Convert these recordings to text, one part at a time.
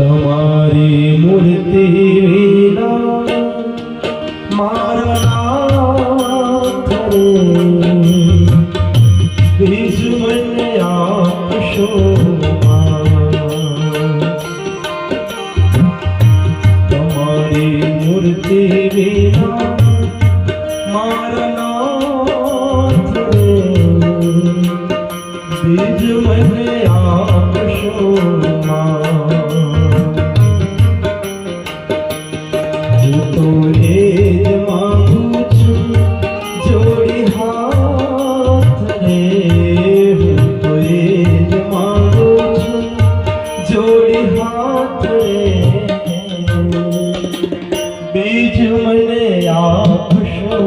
તમારી મૂર્તિ વિના મારા બીજ મને આપશો મારા બીજ મને બીજ મને આપશો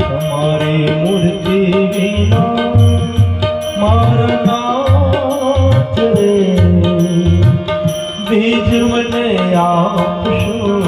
તમારી મૂર્તિ વિના મારા નાથ રે બીજ મને આપશો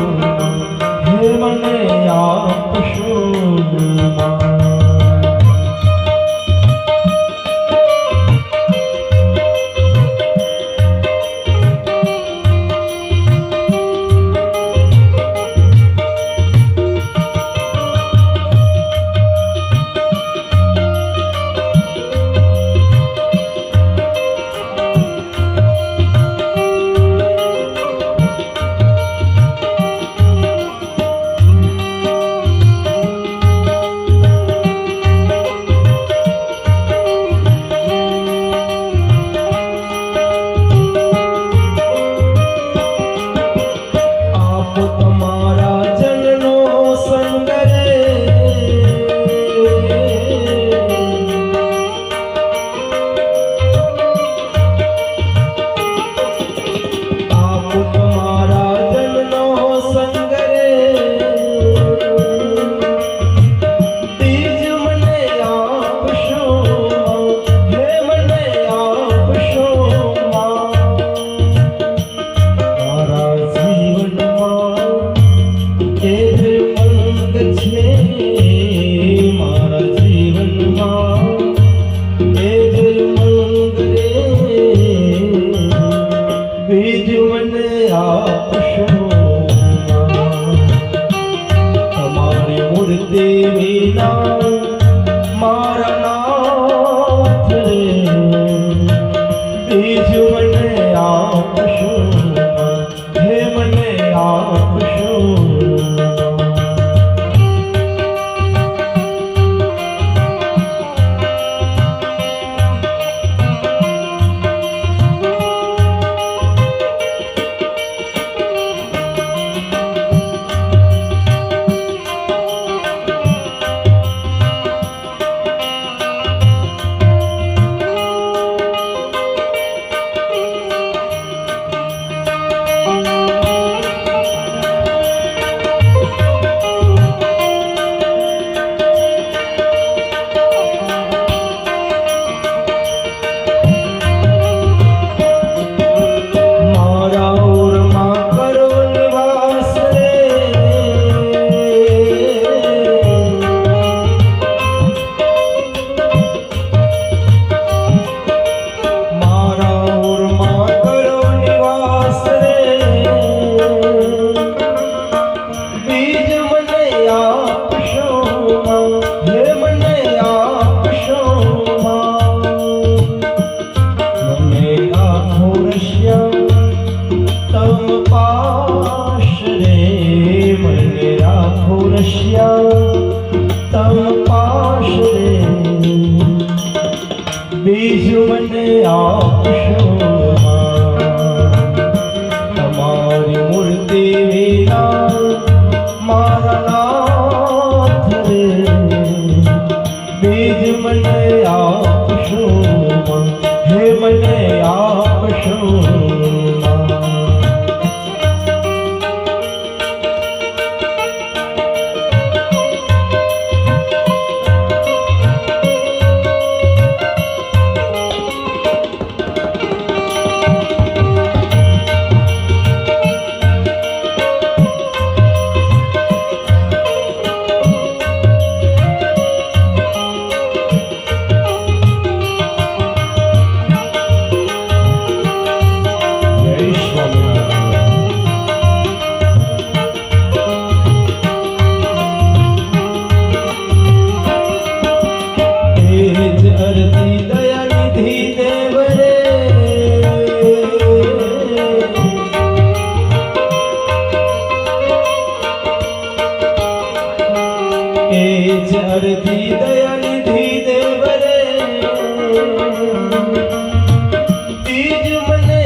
બીજું મને આપશો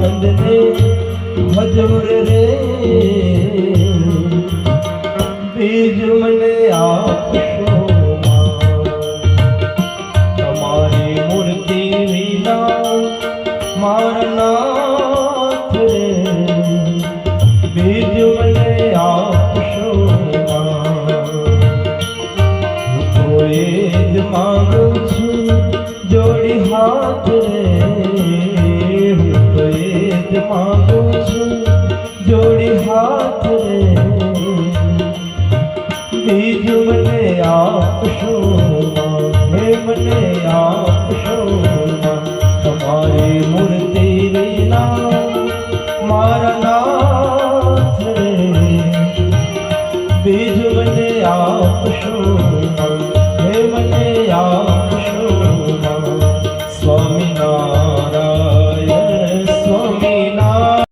વંદને મજૂર રે. બીજ મને આપશો તમારી મૂર્તિ વિના મારના મારા નાથ બીજું બધે આપશો